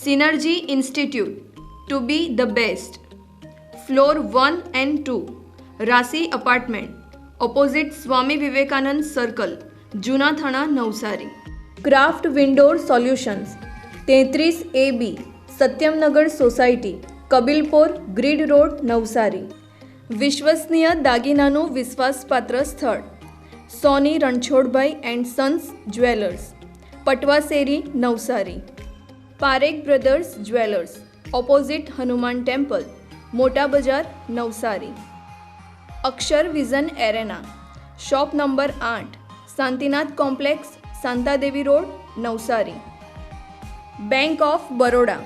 Synergy Institute, to be the best. Floor 1 and 2. Rasi Apartment. Opposite Swami Vivekanand Circle. જૂના Thana Navsari craft windoor solutions તેત્રીસ A B Satyamnagar society Kabilpor grid road Navsari વિશ્વસનીય દાગીનાનું વિશ્વાસપાત્ર સ્થળ Soni Ranchhodbhai and sons jewellers Patvaseri Navsari Parekh brothers jewellers opposite Hanuman temple Mota Bazar Navsari Akshar vision arena shop number આઠ Shantinath complex Shantadevi road Navsari bank of Baroda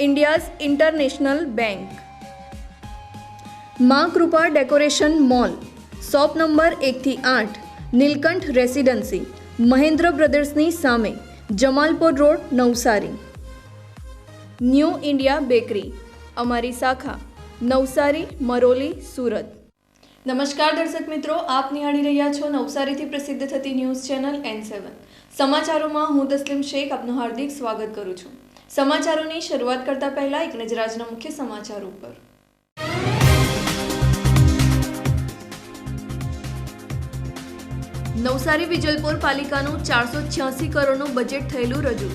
India's international bank Maa Krupa decoration mall shop number એકથી આઠ Nilkanth residency Mahendra બ્રદર્સની સામે Jamalpur road Navsari new India bakery, અમારી શાખા, નવસારી, મરોલી, સુરત. નમસ્કાર દર્શક મિત્રો, આપ નિહાળી રહ્યા છો નવસારીથી પ્રસિદ્ધ થતી ન્યૂઝ ચેનલ એન સેવન. સમાચારોમાં હું તસ્લીમ શેખ, આપનું હાર્દિક સ્વાગત કરું છું. સમાચારોની શરૂઆત કરતા પહેલા એક નજર આજના મુખ્ય સમાચાર ઉપર. નવસારી વિજલપોર પાલિકાનું ચારસો છ્યાસી કરોડનું બજેટ થયેલું રજૂ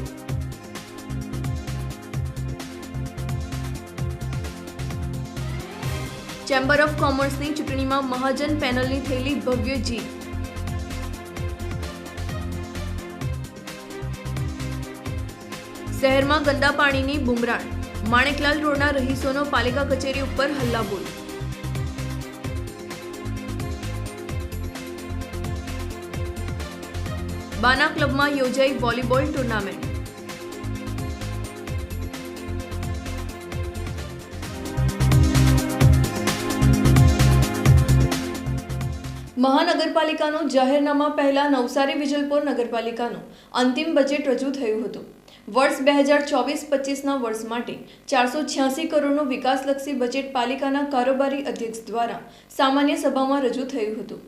ચેમ્બર ઓફ કોમર્સની ચૂંટણીમાં મહાજન પેનલની થયેલી ભવ્ય જીત. શહેરમાં ગંદા પાણીની બુમરાણ. માણેકલાલ રોડના રહીશોનો પાલિકા કચેરી ઉપર હલ્લાબોલ. બાના ક્લબમાં યોજાઈ વોલીબોલ ટુર્નામેન્ટ. મહાનગરપાલિકાનું જાહેરનામા પહેલા નવસારી વિજલપુર નગરપાલિકાનું. અંતિમ બજેટ રજૂ થયું હતું. વર્ષ બે હજાર ચોવીસ પચીસના વર્ષ માટે ચારસો છ્યાસી કરોડનું વિકાસલક્ષી બજેટ પાલિકાના કારોબારી અધ્યક્ષ દ્વારા સામાન્ય સભામાં રજૂ થયું હતું.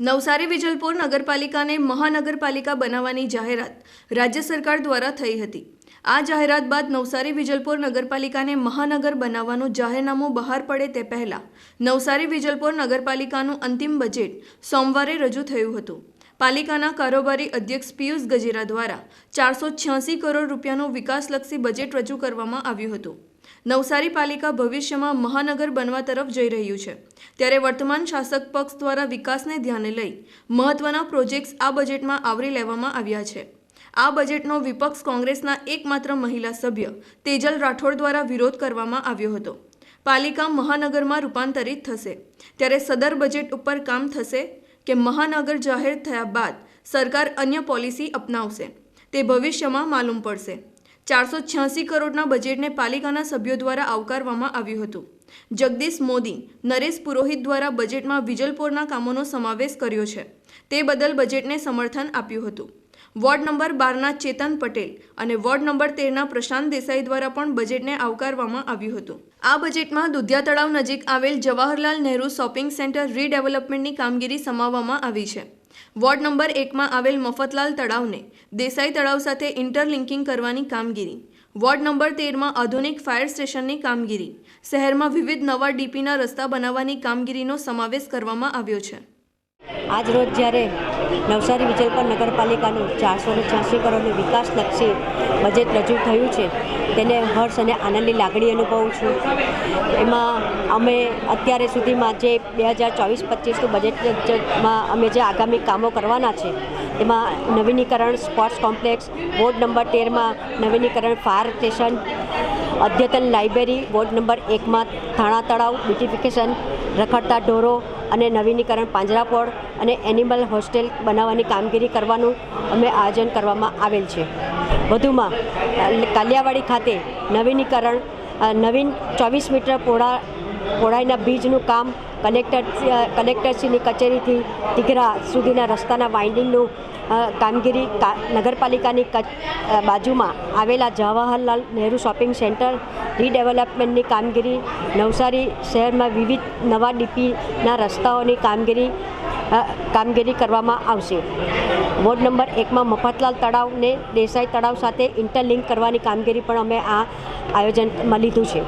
નવસારી વિજલપોર નગરપાલિકાને મહાનગરપાલિકા બનાવવાની જાહેરાત રાજ્ય સરકાર દ્વારા થઈ હતી. આ જાહેરાત બાદ નવસારી વિજલપોર નગરપાલિકાને મહાનગર બનાવવાનું જાહેરનામું બહાર પડે તે પહેલા નવસારી વિજલપોર નગરપાલિકાનું અંતિમ બજેટ સોમવારે રજૂ થયું હતું. પાલિકાના કારોબારી અધ્યક્ષ પિયુષ ગજેરા દ્વારા ચારસો છ્યાસી કરોડ રૂપિયાનું વિકાસલક્ષી બજેટ રજૂ કરવામાં આવ્યું હતું. નવસારી પાલિકા ભવિષ્યમાં મહાનગર બનવા તરફ જઈ રહ્યું છે. ત્યારે વર્તમાન શાસક પક્ષ દ્વારા વિકાસને ધ્યાને લઈ મહત્વના પ્રોજેક્ટ્સ આ બજેટમાં આવરી લેવામાં આવ્યા છે. આ બજેટનો વિપક્ષ કોંગ્રેસના એકમાત્ર મહિલા સભ્ય તેજલ રાઠોડ દ્વારા વિરોધ કરવામાં આવ્યો હતો. પાલિકા મહાનગરમાં રૂપાંતરિત થશે. ત્યારે સદર બજેટ ઉપર કામ થશે કે મહાનગર જાહેર થયા બાદ સરકાર અન્ય પોલિસી અપનાવશે. તે ભવિષ્યમાં માલુમ પડશે. ચારસો છ્યાસી કરોડના બજેટને પાલિકાના સભ્યો દ્વારા આવકારવામાં આવ્યું હતું. જગદીશ મોદી, નરેશ પુરોહિત દ્વારા બજેટમાં વિજલપોરના કામોનો સમાવેશ કર્યો છે. તે બદલ બજેટને સમર્થન આપ્યું હતું. વોર્ડ નંબર બારના ચેતન પટેલ અને વોર્ડ નંબર તેરના પ્રશાંત દેસાઈ દ્વારા પણ બજેટને આવકારવામાં આવ્યું હતું. આ બજેટમાં દુધિયા તળાવ નજીક આવેલ જવાહરલાલ નહેરુ શોપિંગ સેન્ટર રીડેવલપમેન્ટની કામગીરી સમાવવામાં આવી છે. વોર્ડ નંબર એકમાં આવેલ મફતલાલ તળાવને દેસાઈ તળાવ સાથે ઇન્ટરલિંકિંગ કરવાની કામગીરી. વોર્ડ નંબર તેરમાં આધુનિક ફાયર સ્ટેશનની કામગીરી. શહેરમાં વિવિધ નવા ડીપીના રસ્તા બનાવવાની કામગીરીનો સમાવેશ કરવામાં આવ્યો છે. આજ રોજ જ્યારે નવસારી વિજલપર નગરપાલિકાનું ચારસો ને છ્યાસી કરોડનું વિકાસલક્ષી બજેટ રજૂ થયું છે, તેને હર્ષ અને આનંદની લાગણી અનુભવું છું. એમાં અમે અત્યારે સુધીમાં જે બે હજાર ચોવીસ પચીસનું બજેટમાં અમે જે આગામી કામો કરવાના છે, એમાં નવીનીકરણ સ્પોર્ટ્સ કોમ્પ્લેક્સ, વોર્ડ નંબર તેરમાં નવીનીકરણ ફાયર સ્ટેશન, અદ્યતન લાઇબ્રેરી, વોર્ડ નંબર એકમાં થાણા તળાવ, બ્યુટિફિકેશન, રખડતા ઢોરો અને નવીનીકરણ પાંજરાપોળ અને એનિમલ હોસ્ટેલ બનાવવાની કામગીરી કરવાનું અમે આયોજન કરવામાં આવેલ છે. વધુમાં કાલિયાવાડી ખાતે નવીનીકરણ નવીન ચોવીસ મીટર પહોળા પહોળાઈના બીજનું કામ કલેક્ટર કલેક્ટરશ્રીની કચેરીથી તિઘરા સુધીના રસ્તાના વાઇન્ડિંગનું કામગીરી નગરપાલિકાની બાજુમાં આવેલા જવાહરલાલ નહેરુ શોપિંગ સેન્ટર, રીડેવલપમેન્ટની કામગીરી, નવસારી શહેરમાં વિવિધ નવા ડીપીના રસ્તાઓની કામગીરી કામગીરી કરવામાં આવશે. વોર્ડ નંબર એકમાં મફતલાલ તળાવને દેસાઈ તળાવ સાથે ઇન્ટરલિંક કરવાની કામગીરી પણ અમે આ આયોજનમાં લીધું છે.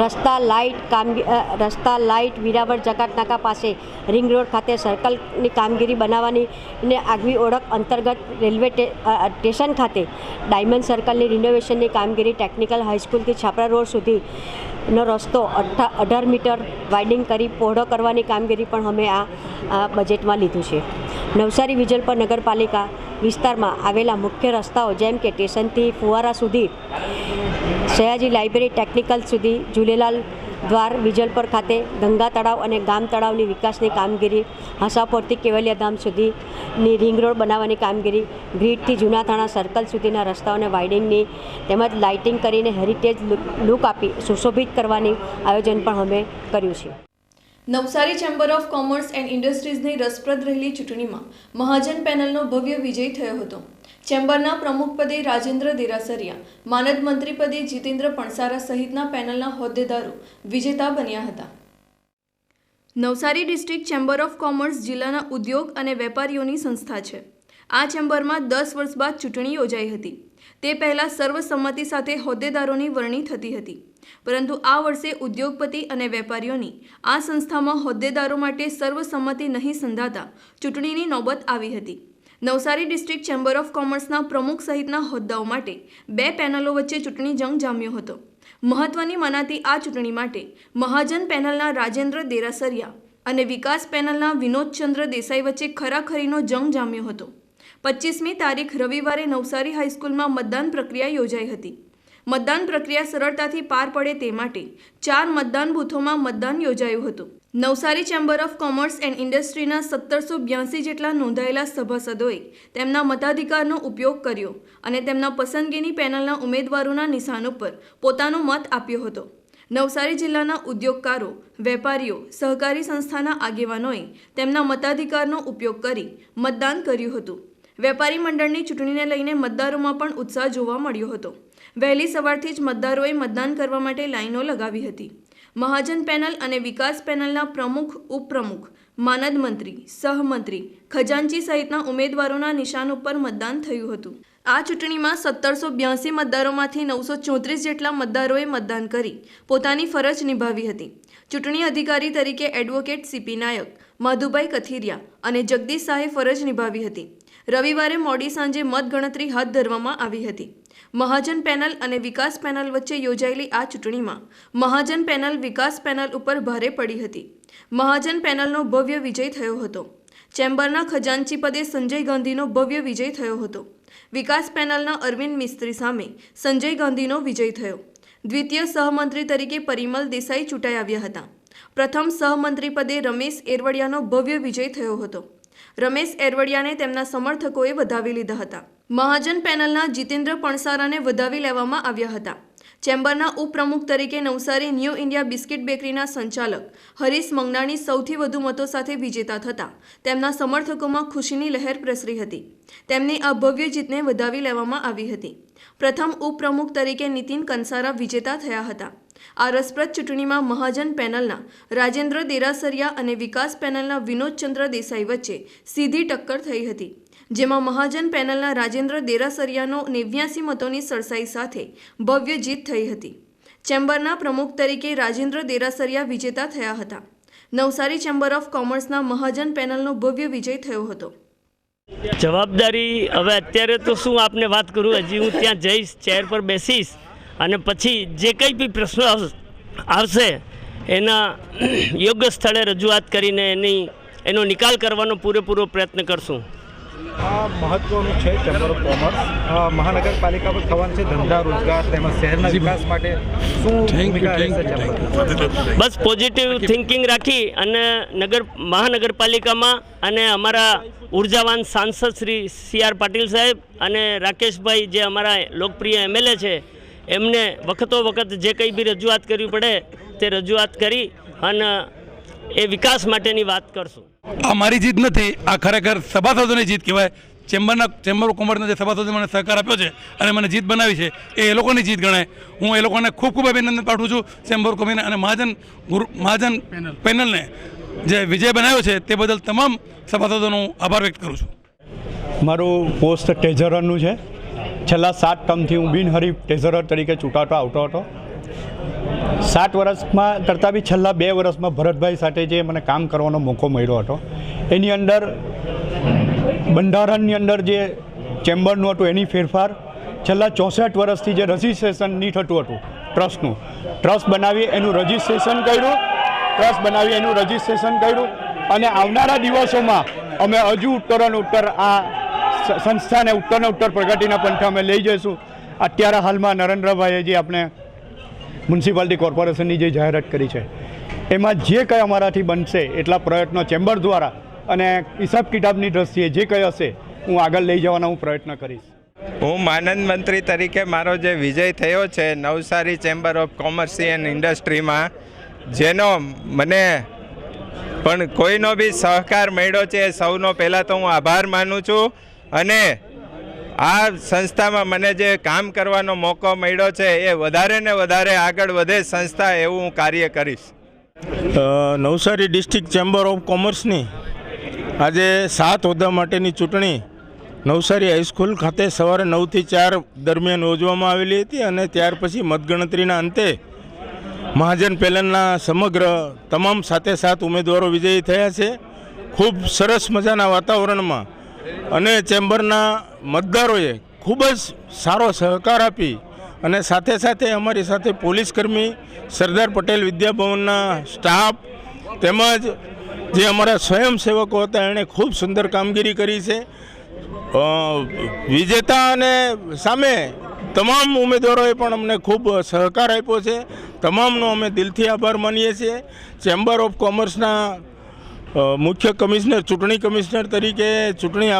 રસ્તા લાઇટ કામગી રસ્તા લાઇટ વિરાવળ જકાતનાકા પાસે રિંગ રોડ ખાતે સર્કલની કામગીરી બનાવવાની ને આગવી ઓળખ અંતર્ગત રેલવે સ્ટેશન ખાતે ડાયમંડ સર્કલની રિનોવેશનની કામગીરી ટેકનિકલ હાઈસ્કૂલથી છાપરા રોડ સુધીનો રસ્તો અઢાર મીટર વાઇડિંગ કરી પહોળો કરવાની કામગીરી પણ અમે આ બજેટમાં લીધું છે. નવસારી વિજલપર નગરપાલિકા વિસ્તારમાં આવેલા મુખ્ય રસ્તાઓ જેમ કે સ્ટેશનથી ફુવારા સુધી સયાજી લાઇબ્રેરી ટેકનિકલ સુધી ઝૂલેલાલ દ્વાર, વિજલપર ખાતે ગંગા તળાવ અને ગામ તળાવની વિકાસની કામગીરી, હસાપોરથી કેવલિયા ધામ સુધીની રિંગ રોડ બનાવવાની કામગીરી, ગ્રીડથી જૂના થાણા સર્કલ સુધીના રસ્તાઓને વાઇડિંગની તેમજ લાઇટિંગ કરીને હેરિટેજ લુક આપી સુશોભિત કરવાની આયોજન પણ અમે કર્યું છે. Navsari chamber of commerce and ઇન્ડસ્ટ્રીઝની રસપ્રદ રહેલી ચૂંટણીમાં મહાજન પેનલનો ભવ્ય વિજય થયો હતો. ચેમ્બરના પ્રમુખપદે રાજેન્દ્ર દેરાસરિયા, માનદ મંત્રીપદે જીતેન્દ્ર પણસારા સહિતના પેનલના હોદ્દેદારો વિજેતા બન્યા હતા. Navsari district chamber of commerce જિલ્લાના ઉદ્યોગ અને વેપારીઓની સંસ્થા છે. આ ચેમ્બરમાં દસ વર્ષ બાદ ચૂંટણી યોજાઈ હતી. તે પહેલાં સર્વસંમતિ સાથે હોદ્દેદારોની વરણી થતી હતી. પરંતુ આ વર્ષે ઉદ્યોગપતિ અને વેપારીઓની આ સંસ્થામાં હોદ્દેદારો માટે સર્વસંમતિ નહીં સંધાતા ચૂંટણીની નોબત આવી હતી. નવસારી ડિસ્ટ્રિક્ટ ચેમ્બર ઓફ કોમર્સના પ્રમુખ સહિતના હોદ્દાઓ માટે બે પેનલો વચ્ચે ચૂંટણી જંગ જામ્યો હતો. મહત્વની મનાતી આ ચૂંટણી માટે મહાજન પેનલના રાજેન્દ્ર દેરાસરિયા અને વિકાસ પેનલના વિનોદચંદ્ર દેસાઈ વચ્ચે ખરાખરીનો જંગ જામ્યો હતો. પચીસમી તારીખ રવિવારે નવસારી હાઈસ્કૂલમાં મતદાન પ્રક્રિયા યોજાઈ હતી. મતદાન પ્રક્રિયા સરળતાથી પાર પડે તે માટે ચાર મતદાન બૂથોમાં મતદાન યોજાયું હતું. Navsari chamber of commerce and ઇન્ડસ્ટ્રીના સત્તરસો બ્યાસી જેટલા નોંધાયેલા સભાસદોએ તેમના મતાધિકારનો ઉપયોગ કર્યો અને તેમના પસંદગીની પેનલના ઉમેદવારોના નિશાન ઉપર પોતાનો મત આપ્યો હતો. નવસારી જિલ્લાના ઉદ્યોગકારો, વેપારીઓ, સહકારી સંસ્થાના આગેવાનોએ તેમના મતાધિકારનો ઉપયોગ કરી મતદાન કર્યું હતું. વેપારી મંડળની ચૂંટણીને લઈને મતદારોમાં પણ ઉત્સાહ જોવા મળ્યો હતો. વહેલી સવારથી જ મતદારોએ મતદાન કરવા માટે લાઈનો લગાવી હતી. મહાજન પેનલ અને વિકાસ પેનલના પ્રમુખ, ઉપપ્રમુખ, માનદ મંત્રી સહમંત્રી ખજાનચી સહિતના ઉમેદવારોના નિશાન ઉપર મતદાન થયું હતું. આ ચૂંટણીમાં સત્તરસો બ્યાસી મતદારોમાંથી નવસો ચોત્રીસ જેટલા મતદારોએ મતદાન કરી પોતાની ફરજ નિભાવી હતી. ચૂંટણી અધિકારી તરીકે advocate C P Nayak, Madhubhai Kathiriya અને જગદીશ શાહે ફરજ નિભાવી હતી. રવિવારે મોડી સાંજે મતગણતરી હાથ ધરવામાં આવી હતી. મહાજન પેનલ અને વિકાસ પેનલ વચ્ચે યોજાયેલી આ ચૂંટણીમાં મહાજન પેનલ વિકાસ પેનલ ઉપર ભારે પડી હતી. મહાજન પેનલનો ભવ્ય વિજય થયો હતો. ચેમ્બરના ખજાનચી પદે સંજય ગાંધીનો ભવ્ય વિજય થયો હતો. વિકાસ પેનલના અરવિંદ મિસ્ત્રી સામે સંજય ગાંધીનો વિજય થયો. દ્વિતીય સહમંત્રી તરીકે પરિમલ દેસાઈ ચૂંટાઈ આવ્યા હતા. પ્રથમ સહમંત્રી પદે રમેશ એરવડિયાનો ભવ્ય વિજય થયો હતો. રમેશ એરવડિયાને તેમના સમર્થકોએ વધાવી લીધા હતા. મહાજન પેનલના જીતેન્દ્ર પણસારાને વધાવી લેવામાં આવ્યા હતા. ચેમ્બરના ઉપપ્રમુખ તરીકે નવસારી ન્યૂ ઇન્ડિયા બિસ્કિટ બેકરીના સંચાલક હરીશ મંગનાણી સૌથી વધુ મતો સાથે વિજેતા થતા તેમના સમર્થકોમાં ખુશીની લહેર પ્રસરી હતી. તેમની આ ભવ્ય જીતને વધાવી લેવામાં આવી હતી. પ્રથમ ઉપપ્રમુખ તરીકે નીતિન કંસારા વિજેતા થયા હતા. આ રસપ્રદ ચૂંટણીમાં મહાજન પેનલના રાજેન્દ્ર દેરાસરિયા અને વિકાસ પેનલના વિનોદચંદ્ર દેસાઈ વચ્ચે સીધી ટક્કર થઈ હતી, જેમાં મહાજન પેનલના રાજેન્દ્ર દેરાસરિયાનો નેવ્યાસી મતોની સરસાઈ સાથે ભવ્ય જીત થઈ હતી. ચેમ્બરના પ્રમુખ તરીકે રાજેન્દ્ર દેરાસરિયા વિજેતા થયા હતા. નવસારી ચેમ્બર ઓફ કોમર્સના મહાજન પેનલનો ભવ્ય વિજય થયો હતો. જવાબદારી, હવે અત્યારે તો શું આપને વાત કરું? હજી હું ત્યાં જઈશ, ચેર પર બેસીશ. અને પછી જે કંઈ બી પ્રશ્નો આવશે એના યોગ્ય સ્થળે રજૂઆત કરીને એની એનો નિકાલ કરવાનો પૂરેપૂરો પ્રયત્ન કરશું. આ મહત્વનું છે ચેમ્બર ઓફ કોમર્સ મહાનગરપાલિકા પર થવાનું છે ધંધા રોજગાર તેમજ શહેરના વિકાસ માટે શું બસ પોઝિટિવ થિંકિંગ રાખી અને નગર મહાનગરપાલિકામાં અને અમારા ઉર્જાવાન સાંસદ શ્રી સી આર પાટીલ સાહેબ અને રાકેશભાઈ જે અમારા લોકપ્રિય એમએલએ છે એમને વખતો વખત જે કંઈ બી રજૂઆત કરવી પડે તે રજૂઆત કરી અને એ વિકાસ માટેની વાત કરશું. આ મારી જીત નથી આ ખરેખર સભાસદોની જીત કહેવાય. ચેમ્બરના ચેમ્બર ઓફ કોમર્સના જે સભાસદો મને સહકાર આપ્યો છે અને મને જીત બનાવી છે એ એ લોકોની જીત ગણાય. હું એ લોકોને ખૂબ ખૂબ અભિનંદન પાઠવું છું ચેમ્બર કોમીને અને મહાજન ગુરુ મહાજન પેનલને. જે વિજય બનાવ્યો છે તે બદલ તમામ સભાસદોનો આભાર વ્યક્ત કરું છું. મારું પોસ્ટ ટેઝરનનું છે. છેલ્લા સાત ટર્મથી હું બિનહરીફ ટેઝરર તરીકે ચૂંટાતો, આવતો હતો. સાત વર્ષમાં, કરતાં બી છેલ્લા બે વર્ષમાં ભરતભાઈ સાથે જે મને કામ કરવાનો મોકો મળ્યો હતો, એની અંદર બંધારણની અંદર જે ચેમ્બરનું હતું, એની ફેરફાર છેલ્લા ચોસઠ વર્ષથી જે રજિસ્ટ્રેશન નહીં થતું હતું, ટ્રસ્ટનું. ટ્રસ્ટ બનાવી એનું રજિસ્ટ્રેશન કર્યું, ટ્રસ્ટ બનાવી એનું રજિસ્ટ્રેશન કર્યું, અને આવનારા દિવસોમાં અમે હજુ ઉત્તરોને ઉત્તર આ સંસ્થાને ઉત્તરને ઉત્તર પ્રગતિના પંથે અમે લઈ જઈશું. અત્યારે હાલમાં નરેન્દ્રભાઈએ જે આપણે મ્યુનિસિપાલિટી કોર્પોરેશનની જે જાહેરાત કરી છે, એમાં જે કંઈ અમારાથી બનશે એટલા પ્રયત્નો ચેમ્બર દ્વારા અને હિસાબ કિતાબની દ્રષ્ટિએ જે કંઈ હશે, હું આગળ લઈ જવાનો હું પ્રયત્ન કરીશ. હું માનદ મંત્રી તરીકે મારો જે વિજય થયો છે Navsari chamber of commerce and ઇન્ડસ્ટ્રીમાં, જેનો મને પણ કોઈનો બી સહકાર મળ્યો છે સૌનો પહેલાં તો હું આભાર માનું છું. અને આ સંસ્થામાં મને જે કામ કરવાનો મોકો મળ્યો છે, એ વધારે ને વધારે આગળ વધે સંસ્થા એવું હું કાર્ય કરીશ. નવસારી ડિસ્ટ્રિક્ટ ચેમ્બર ઓફ કોમર્સની આજે સાત હોદ્દા માટેની ચૂંટણી નવસારી હાઈસ્કૂલ ખાતે સવારે નવથી ચાર દરમિયાન યોજવામાં આવેલી હતી અને ત્યાર પછી મતગણતરીના અંતે મહાજન પેલનના સમગ્ર તમામ સાતે સાત ઉમેદવારો વિજયી થયા છે. ખૂબ સરસ મજાના વાતાવરણમાં અને ચેમ્બરના મતદારોએ ખૂબ જ સારો સહકાર આપી અને સાથે સાથે અમારી સાથે પોલીસકર્મી સરદાર પટેલ વિદ્યાભવનના સ્ટાફ તેમજ જે અમારા સ્વયંસેવકો હતા, એણે ખૂબ સુંદર કામગીરી કરી છે. વિજેતા અને સામે તમામ ઉમેદવારોએ પણ અમને ખૂબ સહકાર આપ્યો છે. તમામનો અમે દિલથી આભાર માનીએ છીએ. ચેમ્બર ઓફ કોમર્સના મુખ્ય કમિશનર, ચૂંટણી કમિશનર તરીકે ચૂંટણી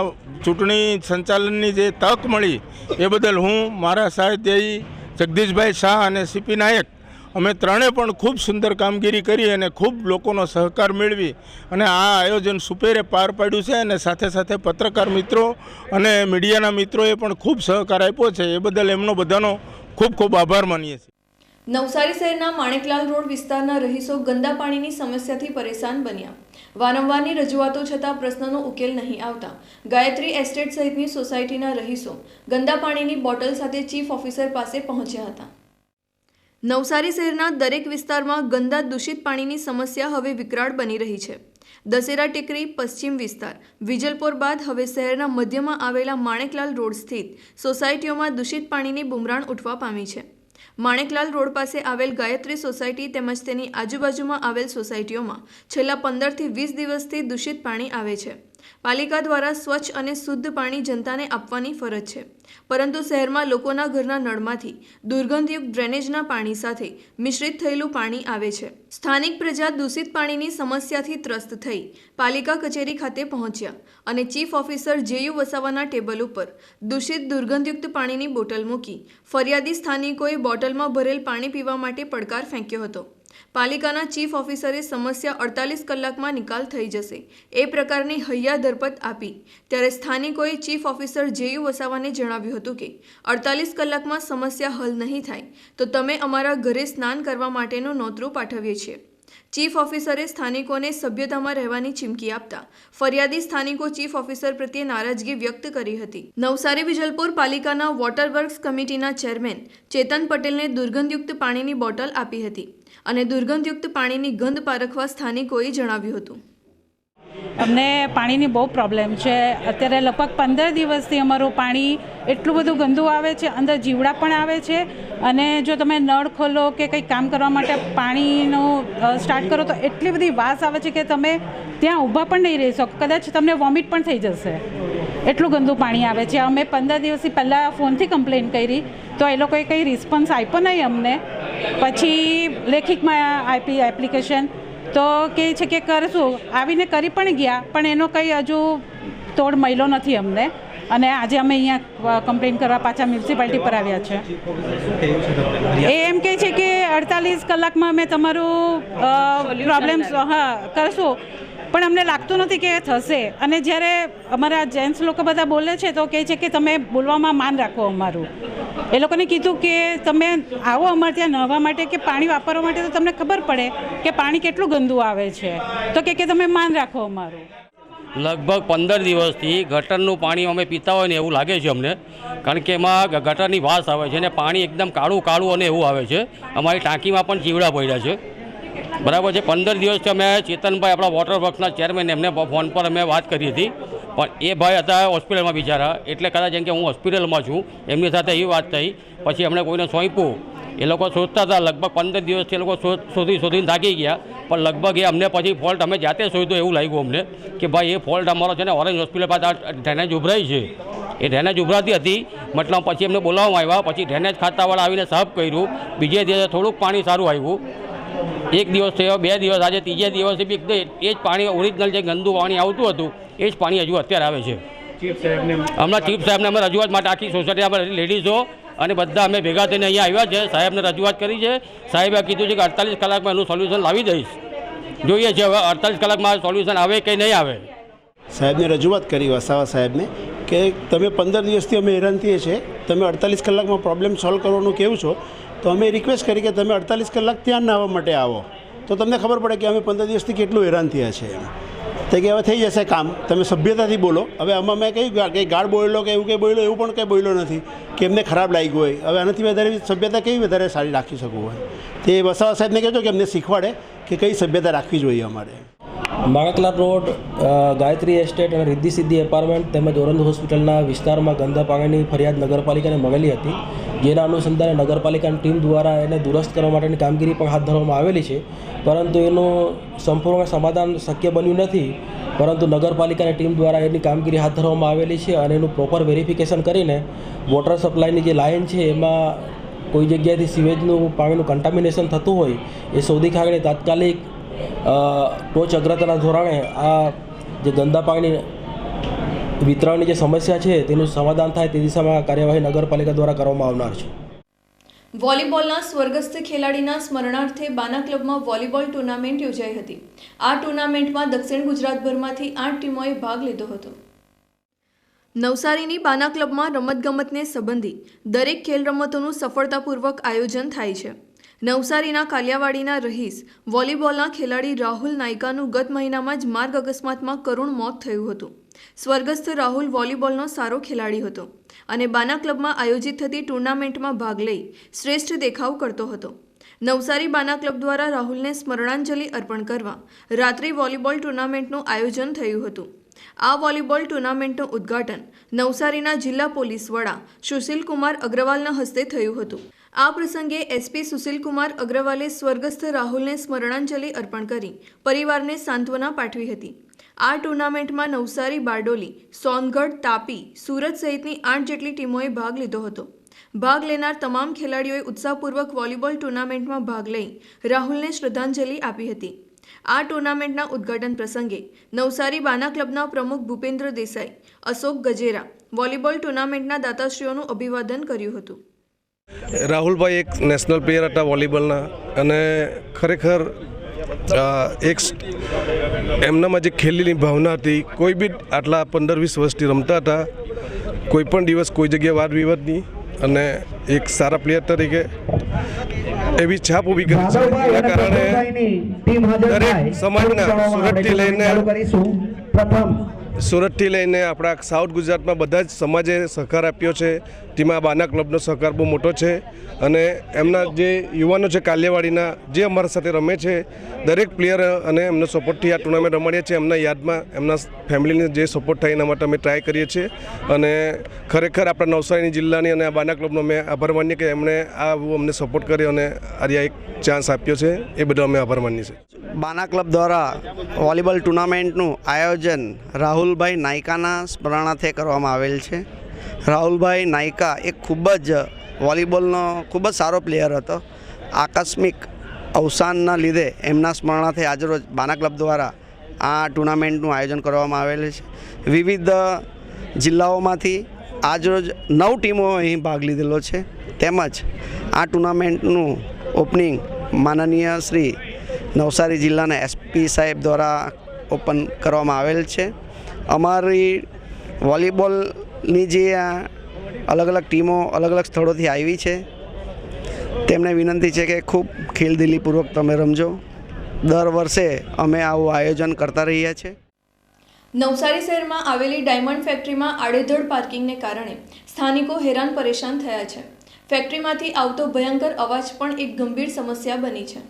ચૂંટણી સંચાલનની જે તક મળી, એ બદલ હું મારા સાહિત્યયી જગદીશભાઈ શાહ અને સીપી નાયક, અમે ત્રણે પણ ખૂબ સુંદર કામગીરી કરી અને ખૂબ લોકોનો સહકાર મેળવી અને આ આયોજન સુપેરે પાર પાડ્યું છે અને સાથે સાથે પત્રકાર મિત્રો અને મીડિયાના મિત્રોએ પણ ખૂબ સહકાર આપ્યો છે, એ બદલ એમનો બધાનો ખૂબ ખૂબ આભાર માનીએ છીએ. નવસારી શહેરના માણેકલાલ રોડ વિસ્તારના રહીશો ગંદા પાણીની સમસ્યાથી પરેશાન બન્યા. વારંવારની રજૂઆતો છતાં પ્રશ્નનો ઉકેલ નહીં આવતા. ગાયત્રી એસ્ટેટ સહિતની સોસાયટીના રહીશો ગંદા પાણીની બોટલ સાથે ચીફ ઓફિસર પાસે પહોંચ્યા હતા. નવસારી શહેરના દરેક વિસ્તારમાં ગંદા દૂષિત પાણીની સમસ્યા હવે વિકરાળ બની રહી છે. દશેરા ટેકરી, પશ્ચિમ વિસ્તાર, વિજલપોર બાદ હવે શહેરના મધ્યમાં આવેલા માણેકલાલ રોડ સ્થિત સોસાયટીઓમાં દૂષિત પાણીની બુમરાણ ઉઠવા પામી છે. માણેકલાલ રોડ પાસે આવેલ ગાયત્રી સોસાયટી તેમજ તેની આજુબાજુમાં આવેલ સોસાયટીઓમાં છેલ્લા પંદરથી વીસ દિવસથી દૂષિત પાણી આવે છે. પાલિકા દ્વારા સ્વચ્છ અને શુદ્ધ પાણી જનતાને આપવાની ફરજ છે. પરંતુ શહેરમાં લોકોના ઘરના નળમાંથી દુર્ગંધયુક્ત ડ્રેનેજના પાણી સાથે મિશ્રિત થયેલું પાણી આવે છે. સ્થાનિક પ્રજા દૂષિત પાણીની સમસ્યાથી ત્રસ્ત થઈ પાલિકા કચેરી ખાતે પહોંચ્યા અને ચીફ ઓફિસર જેયુ વસાવાના ટેબલ ઉપર દૂષિત દુર્ગંધયુક્ત પાણીની બોટલ મૂકી ફરિયાદી સ્થાનિકોએ બોટલમાં ભરેલ પાણી પીવા માટે પડકાર ફેંક્યો હતો. પાલિકાના ચીફ ઓફિસરે સમસ્યા અડતાલીસ કલાકમાં નિકાલ થઈ જશે. એ પ્રકારની હૈયા ધરપત આપી. ત્યારે સ્થાનિકોએ ચીફ ઓફિસર જેયુ વસાવાને જણાવ્યું હતું કે, અડતાલીસ કલાકમાં સમસ્યા હલ નહીં થાય. તો તમે અમારા ઘરે સ્નાન કરવા માટેનું નોતરું પાઠવીએ છીએ. ચીફ ઓફિસરે સ્થાનિકોને સભ્યતામાં રહેવાની ચીમકી આપતા ફરિયાદી સ્થાનિકો ચીફ ઓફિસર પ્રત્યે નારાજગી વ્યક્ત કરી હતી. નવસારી વિજલપુર પાલિકાના વોટર કમિટીના ચેરમેન ચેતન પટેલને દુર્ગંધયુક્ત પાણીની બોટલ આપી હતી અને દુર્ગંધયુક્ત પાણીની ગંધ પારખવા સ્થાનિકોએ જણાવ્યું હતું. અમને પાણીની બહુ પ્રોબ્લેમ છે. અત્યારે લગભગ પંદર દિવસથી અમારું પાણી એટલું બધું ગંદુ આવે છે, અંદર જીવડા પણ આવે છે અને જો તમે નળ ખોલો કે કંઈક કામ કરવા માટે પાણીનો સ્ટાર્ટ કરો તો એટલી બધી વાસ આવે છે કે તમે ત્યાં ઊભા પણ નહીં રહી શકો. કદાચ તમને વોમિટ પણ થઈ જશે. એટલું ગંદુ પાણી આવે છે. અમે પંદર દિવસથી પહેલાં ફોનથી કમ્પ્લેન કરી, તો એ લોકોએ કંઈ રિસ્પોન્સ આપ્યો નહીં અમને. પછી લેખિતમાં આપી એપ્લિકેશન તો કહે છે કે કરશું. આવીને કરી પણ ગયા પણ એનો કંઈ હજુ તોડ મળ્યો નથી અમને. અને આજે અમે અહીંયા કમ્પ્લેન કરવા પાછા મ્યુનિસિપાલિટી પર આવ્યા છે. એ એમ કહે છે કે અડતાલીસ કલાકમાં અમે તમારું પ્રોબ્લેમ હા કરશું. પણ અમને લાગતું નથી કે એ થશે. અને જ્યારે અમારા જેન્ટ્સ લોકો બધા બોલે છે તો કહે છે કે તમે બોલવામાં માન રાખો અમારું. એ લોકોને કીધું કે તમે આવો અમારે ત્યાં નહવા માટે કે પાણી વાપરવા માટે તો તમને ખબર પડે કે પાણી કેટલું ગંદુ આવે છે. તો કે કે તમે માન રાખો અમારું. લગભગ પંદર દિવસથી ગટરનું પાણી અમે પીતા હોય ને એવું લાગે છે અમને. કારણ કે એમાં ગટરની વાસ આવે છે અને પાણી એકદમ કાળું કાળું અને એવું આવે છે. અમારી ટાંકીમાં પણ જીવડા પડ્યા છે. બરાબર છે, પંદર દિવસથી અમે ચેતનભાઈ આપણા વોટર વર્કના ચેરમેન એમને ફોન પર અમે વાત કરી હતી. પણ એ ભાઈ હતા હોસ્પિટલમાં બિચારા, એટલે કદાચ જેમ કે હું હોસ્પિટલમાં છું, એમની સાથે એવી વાત થઈ. પછી એમણે કોઈને સોંપ્યું. એ લોકો શોધતા હતા, લગભગ પંદર દિવસથી એ લોકો શોધ શોધી શોધીને થાકી ગયા. પણ લગભગ એ અમને પછી ફોલ્ટ અમે જાતે શોધ્યો એવું લાગ્યું અમને કે ભાઈ, એ ફોલ્ટ અમારો છે ને ઓરેન્જ હોસ્પિટલ પાસે ડ્રેનેજ ઉભરાઈ છે. એ ડ્રેનેજ ઉભરાતી હતી, મતલબ પછી એમને બોલાવવામાં આવ્યા. પછી ડ્રેનેજ ખાતાવાળા આવીને સાફ કર્યું. બીજે દિવસે થોડુંક પાણી સારું આવ્યું. એક દિવસ થયો બે દિવસ આજે ત્રીજે દિવસે બી એકદમ એ જ પાણી ઓરિજિનલ જે ગંદુ પાણી આવતું હતું એ જ પાણી હજુ અત્યારે આવે છે. હમણાં ચીફ સાહેબને અમે રજૂઆત માટે આખી સોસાયટી અમે લેડીઝો અને બધા અમે ભેગા થઈને અહીંયા આવ્યા છે. સાહેબને રજૂઆત કરી છે. સાહેબે કીધું છે કે અડતાલીસ કલાકમાં એનું સોલ્યુશન લાવી દઈશ. જોઈએ છે હવે અડતાલીસ કલાકમાં સોલ્યુશન આવે કે નહીં આવે. સાહેબને રજૂઆત કરી વસાવા સાહેબને કે તમે પંદર દિવસથી અમે હેરાન થઈએ છીએ. તમે અડતાલીસ કલાકમાં પ્રોબ્લેમ સોલ્વ કરવાનું કેવું છો? તો અમે રિક્વેસ્ટ કરી કે તમે અડતાલીસ કલાક ત્યાં નાહવા માટે આવો. તો તમને ખબર પડે કે અમે પંદર દિવસથી કેટલું હેરાન થયા છે એમ. તો કે હવે થઈ જશે કામ. તમે સભ્યતાથી બોલો. હવે આમાં મેં કહ્યું કંઈ ગાળ બોલ્યો કે એવું કંઈ બોલ્યો, એવું પણ કંઈ બોલ્યો નથી કે એમને ખરાબ લાગ્યું હોય. હવે આનાથી વધારે સભ્યતા કેવી વધારે સારી રાખી શકું હોય? તે વસાવા સાહેબને કહેજો કે એમને શીખવાડે કે કઈ સભ્યતા રાખવી જોઈએ અમારે. માણકલા રોડ ગાયત્રી એસ્ટેટ અને રિદ્ધિ સિદ્ધિ એપાર્ટમેન્ટ તેમજ ઓરંદ હોસ્પિટલના વિસ્તારમાં ગંદા પાણીની ફરિયાદ નગરપાલિકાને મળેલી હતી. જેના અનુસંધાને નગરપાલિકાની ટીમ દ્વારા એને દુરસ્ત કરવા માટેની કામગીરી પણ હાથ ધરવામાં આવેલી છે. પરંતુ એનું સંપૂર્ણ સમાધાન શક્ય બન્યું નથી. પરંતુ નગરપાલિકાની ટીમ દ્વારા એની કામગીરી હાથ ધરવામાં આવેલી છે અને એનું પ્રોપર વેરિફિકેશન કરીને વોટર સપ્લાયની જે લાઇન છે, એમાં કોઈ જગ્યાએથી સિવેજનું પાણીનું કન્ટામિનેશન થતું હોય, એ શોધી કાઢીને તાત્કાલિક ટોચ અગ્રતાના ધોરણે આ જે ગંદા પાણી વિતરણની જે સમસ્યા છે, તેનું સમાધાન થાય તે દિશામાં કાર્યવાહી નગરપાલિકા દ્વારા કરવામાં આવનાર છે. વોલીબોલના સ્વર્ગસ્થ ખેલાડીના સ્મરણાર્થે બાના ક્લબમાં વોલીબોલ ટુર્નામેન્ટ યોજાઈ હતી. આ ટુર્નામેન્ટમાં દક્ષિણ ગુજરાતભરમાંથી આઠ ટીમોએ ભાગ લીધો હતો. નવસારીની બાના ક્લબમાં રમતગમતને સંબંધી દરેક ખેલ રમતોનું સફળતાપૂર્વક આયોજન થાય છે. નવસારીના કાલિયાવાડીના રહીશ વોલીબોલના ખેલાડી રાહુલ નાયકાનું ગત મહિનામાં જ માર્ગ અકસ્માતમાં કરુણ મોત થયું હતું. સ્વર્ગસ્થ રાહુલ વોલીબોલનો સારો ખેલાડી હતો અને બાના ક્લબમાં આયોજિત થતી ટુર્નામેન્ટમાં ભાગ લઈ શ્રેષ્ઠ દેખાવ કરતો હતો. નવસારી બાના ક્લબ દ્વારા રાહુલને સ્મરણાંજલિ અર્પણ કરવા રાત્રિ વોલીબોલ ટુર્નામેન્ટનું આયોજન થયું હતું. આ વોલીબોલ ટુર્નામેન્ટનું ઉદ્ઘાટન નવસારીના જિલ્લા પોલીસ વડા સુશીલકુમાર અગ્રવાલના હસ્તે થયું હતું. આ પ્રસંગે એસપી સુશીલકુમાર અગ્રવાલે સ્વર્ગસ્થ રાહુલને સ્મરણાંજલિ અર્પણ કરી પરિવારને સાંત્વના પાઠવી હતી. આ ટુર્નામેન્ટમાં નવસારી, બારડોલી, સોનગઢ, તાપી, સુરત સહિતની આઠ જેટલી ટીમોએ ભાગ લીધો હતો. ભાગ લેનાર તમામ ખેલાડીઓએ ઉત્સાહપૂર્વક વોલીબોલ ટુર્નામેન્ટમાં ભાગ લઈ રાહુલને શ્રદ્ધાંજલિ આપી હતી. આ ટુર્નામેન્ટના ઉદ્ઘાટન પ્રસંગે નવસારી બાના ક્લબના પ્રમુખ ભૂપેન્દ્ર દેસાઈ, અશોક ગજેરા વોલીબોલ ટુર્નામેન્ટના દાતાશ્રીઓનું અભિવાદન કર્યું હતું. રાહુલભાઈ એક નેશનલ પ્લેયર હતા વોલીબોલના અને ખરેખર એક એમનામાં જે ખેલીની ભાવના હતી કોઈ બી આટલા પંદર વીસ વર્ષથી રમતા હતા કોઈ પણ દિવસ કોઈ જગ્યાએ વાદ વિવાદ નહીં. અને એક સારા પ્લેયર તરીકે એવી છાપ ઊભી કરી છે. એના કારણે દરેક સમાજના સુરતથી લઈને સુરતથી લઈને આપણા સાઉથ ગુજરાતમાં બધા જ સમાજે સહકાર આપ્યો છે. તેમાં બાના ક્લબનો સહકાર બહુ મોટો છે અને એમના જે યુવાનો છે કાલિયાવાડીના, જે અમારા સાથે રમે છે, દરેક પ્લેયર અને એમનો સપોર્ટથી આ ટુર્નામેન્ટ રમાડીએ છીએ. એમના યાદમાં એમના ફેમિલીને જે સપોર્ટ થાય એના માટે અમે ટ્રાય કરીએ છીએ. અને ખરેખર આપણા નવસારી જિલ્લાની અને આ બાના ક્લબનો અમે આભાર માનીએ કે એમણે આ અમને સપોર્ટ કર્યો અને આર્યા એક ચાન્સ આપ્યો છે. એ બધો અમે આભાર માનીએ છીએ. બાના ક્લબ દ્વારા વોલીબોલ ટુર્નામેન્ટનું આયોજન રાહુલભાઈ નાયકાના સ્મરણાર્થે કરવામાં આવેલ છે. રાહુલભાઈ નાયકા એક ખૂબ જ વોલીબોલનો ખૂબ જ સારો પ્લેયર હતો. આકસ્મિક અવસાનના લીધે એમના સ્મરણાર્થે આજરોજ બાના ક્લબ દ્વારા આ ટુર્નામેન્ટનું આયોજન કરવામાં આવેલ છે. વિવિધ જિલ્લાઓમાંથી આજરોજ નવ ટીમો અહીં ભાગ લીધેલો છે. તેમજ આ ટુર્નામેન્ટનું ઓપનિંગ માનનીય શ્રી નવસારી જિલ્લાના એસપી સાહેબ દ્વારા ઓપન કરવામાં આવેલ છે. અમારી વોલીબોલની જે આ અલગ અલગ ટીમો અલગ અલગ સ્થળોથી આવી છે, તેમને વિનંતી છે કે ખૂબ ખીલદિલીપૂર્વક તમે રમજો. દર વર્ષે અમે આવું આયોજન કરતા રહ્યા છીએ. નવસારી શહેરમાં આવેલી ડાયમંડ ફેક્ટરીમાં આડેધડ પાર્કિંગને કારણે સ્થાનિકો હેરાન પરેશાન થયા છે. ફેક્ટરીમાંથી આવતો ભયંકર અવાજ પણ એક ગંભીર સમસ્યા બની છે.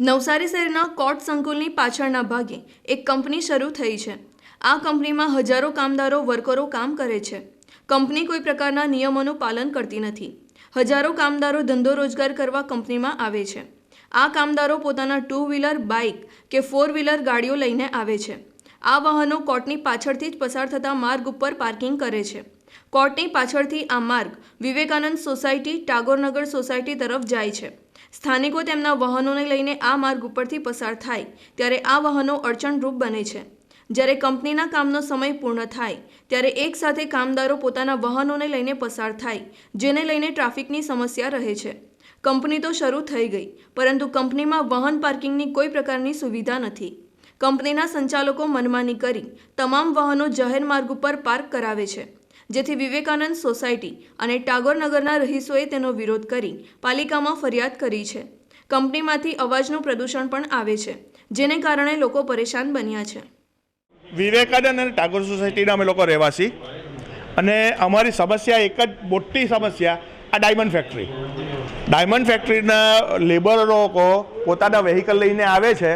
નવસારી શહેરના કોટ સંકુલની પાછળના ભાગે એક કંપની શરૂ થઈ છે. આ કંપનીમાં હજારો કામદારો, વર્કરો કામ કરે છે. કંપની કોઈ પ્રકારના નિયમોનું પાલન કરતી નથી. હજારો કામદારો ધંધો રોજગાર કરવા કંપનીમાં આવે છે. આ કામદારો પોતાના ટુ વ્હીલર બાઇક કે ફોર વ્હીલર ગાડીઓ લઈને આવે છે. આ વાહનો કોર્ટની પાછળથી જ પસાર થતા માર્ગ ઉપર પાર્કિંગ કરે છે. કોર્ટની પાછળથી આ માર્ગ વિવેકાનંદ સોસાયટી ટાગોરનગર સોસાયટી તરફ જાય છે. સ્થાનિકો તેમના વાહનોને લઈને આ માર્ગ ઉપરથી પસાર થાય, ત્યારે આ વાહનો અડચણરૂપ બને છે. જ્યારે કંપનીના કામનો સમય પૂર્ણ થાય, ત્યારે એકસાથે કામદારો પોતાના વાહનોને લઈને પસાર થાય, જેને લઈને ટ્રાફિકની સમસ્યા રહે છે. કંપની તો શરૂ થઈ ગઈ, પરંતુ કંપનીમાં વાહન પાર્કિંગની કોઈ પ્રકારની સુવિધા નથી. કંપનીના સંચાલકો મનમાની કરી તમામ વાહનો જાહેર માર્ગ ઉપર પાર્ક કરાવે છે. જેથી વિવેકાનંદ સોસાયટી અને ટાગોરનગરના રહીશોએ તેનો વિરોધ કરી પાલિકામાં ફરિયાદ કરી છે. કંપનીમાંથી અવાજનું પ્રદૂષણ પણ આવે છે, જેને કારણે લોકો પરેશાન બન્યા છે. વિવેકાનંદ અને ટાગોર સોસાયટીના અમે લોકો રહેવાસી. અને અમારી સમસ્યા એક જ મોટી સમસ્યા, આ ડાયમંડ ફેક્ટરી. ડાયમંડ ફેક્ટરીના લેબર લોકો પોતાના વેહિકલ લઈને આવે છે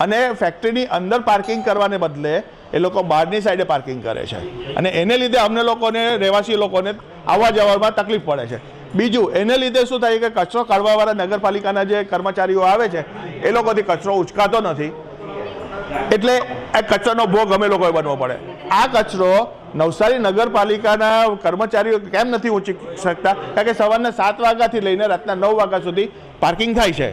અને ફેક્ટરીની અંદર પાર્કિંગ કરવાને બદલે એ લોકો બહારની સાઈડે પાર્કિંગ કરે છે. અને એને લીધે અમને લોકોને, રહેવાસી લોકોને આવવા જવામાં તકલીફ પડે છે. બીજું, એને લીધે શું થાય કે કચરો કાઢવાવાળા નગરપાલિકાના જે કર્મચારીઓ આવે છે, એ લોકોથી કચરો ઉચકાતો નથી. એટલે આ કચરાનો ભોગ અમે લોકોએ બનવો પડે. આ કચરો નવસારી નગરપાલિકાના કર્મચારીઓ કેમ નથી ઊંચી શકતા? કારણ કે સવારના સાત વાગ્યાથી લઈને રાતના નવ વાગ્યા સુધી પાર્કિંગ થાય છે.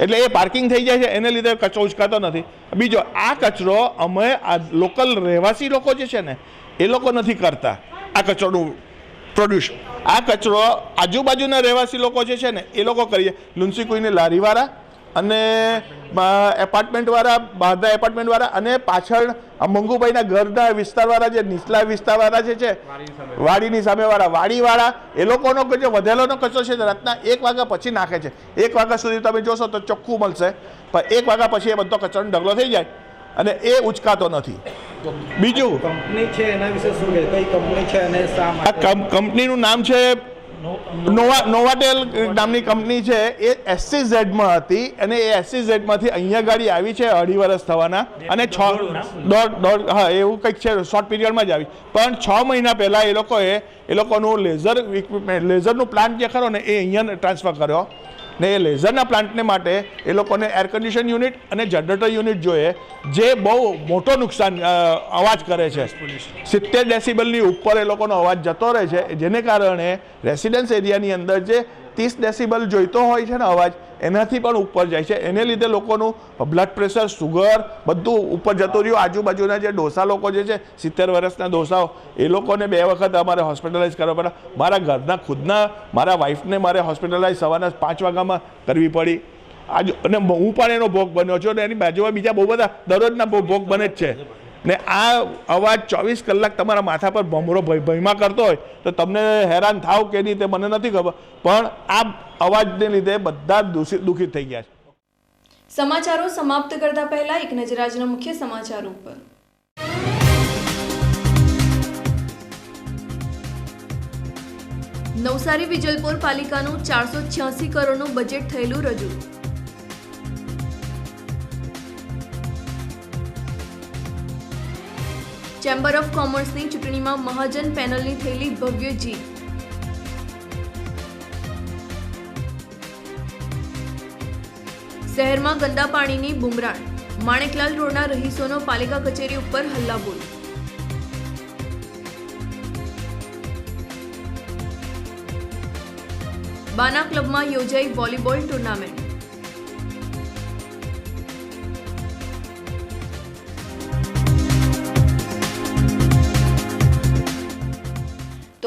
એટલે એ પાર્કિંગ થઈ જાય છે, એને લીધે કચરો ઉચકાતો નથી. બીજો, આ કચરો અમે આ લોકલ રહેવાસી લોકો જે છે ને, એ લોકો નથી કરતા આ કચરોનું પ્રોડ્યુસ આ કચરો આજુબાજુના રહેવાસી લોકો જે છે ને, એ લોકો કરીએ. લુન્સી કુઈને લારીવાળા અને એપાર્ટમેન્ટવાળા બાધા એપાર્ટમેન્ટવાળા અને પાછળ મંગુભાઈના ઘરના વિસ્તારવાળા જે નીચલા વિસ્તારવાળા જે છે વાડીની સામેવાળા વાડીવાળા એ લોકોનો જે વધેલોનો કચરો છે રાતના એક વાગ્યા પછી નાખે છે. એક વાગ્યા સુધી તમે જોશો તો ચોખ્ખું મળશે પણ એક વાગ્યા પછી એ બધો કચરો ઢગલો થઈ જાય અને એ ઉચકાતો નથી. બીજું કંપની છે એના વિશે શું કઈ કંપની છે અને શા કંપનીનું નામ છે નોવા નોવાટેલ નામની કંપની છે. એ એસસી ઝેડમાં હતી અને એ એસસી ઝેડમાંથી અહીંયા ગાડી આવી છે અઢી વર્ષ થવાના. અને છ દોઢ દોઢ હા એવું કંઈક છે શોર્ટ પીરિયડમાં જ આવી. પણ છ મહિના પહેલાં એ લોકોએ એ લોકોનું લેઝર ઇક્વિપમેન્ટ લેઝરનું પ્લાન્ટ જે ખરો ને એ અહીંયા ટ્રાન્સફર કર્યો. ને એ લેઝરના પ્લાન્ટને માટે એ લોકોને એર કન્ડિશન યુનિટ અને જનરેટર યુનિટ જોઈએ જે બહુ મોટો નુકસાન અવાજ કરે છે. સિત્તેર ડેસિબલની ઉપર એ લોકોનો અવાજ જતો રહે છે જેને કારણે રેસિડેન્સ એરિયાની અંદર જે ત્રીસ ડેસિબલ જોઈતો હોય છે ને અવાજ, એનાથી પણ ઉપર જાય છે. એને લીધે લોકોનું બ્લડ પ્રેશર સુગર બધું ઉપર જતું રહ્યું. આજુબાજુના જે ડોસા લોકો જે છે, સિત્તેર વર્ષના ડોસાઓ, એ લોકોને બે વખત અમારે હોસ્પિટલાઇઝ કરવા પડ્યા મારા ઘરના ખુદના, મારા વાઈફને મારે હોસ્પિટલાઇઝ સવારના પાંચ વાગ્યામાં કરવી પડી. આજ, અને હું પણ એનો ભોગ બન્યો છું અને એની બાજુમાં બીજા બહુ બધા દરરોજના ભોગ બને જ છે. ને આ અવાજ ચોવીસ કલાક તમારા માથા પર ભમરો ભય ભયમાં કરતો હોય, તો તમને હેરાન થાવ કે નહીં તે મને નથી ખબર. પણ આ અવાજને લીધે બધા દૂષિત દુઃખિત થઈ ગયા છે. સમાચારો સમાપ્ત કરતા પહેલા એક નજર આજના મુખ્ય સમાચારો ઉપર. નવસારી વિજલપોર પાલિકાનું ચારસો છ્યાસી કરોડનું બજેટ થયેલું રજૂ. ચેમ્બર ઓફ કોમર્સની ચૂંટણીમાં મહાજન પેનલની થયેલી ભવ્ય જીત. શહેરમાં ગંદા પાણીની બુમરાણ. માણેકલાલ રોડના રહીશોનો પાલિકા કચેરી ઉપર હલ્લાબોલ. બાના ક્લબમાં યોજાઈ વોલીબોલ ટુર્નામેન્ટ.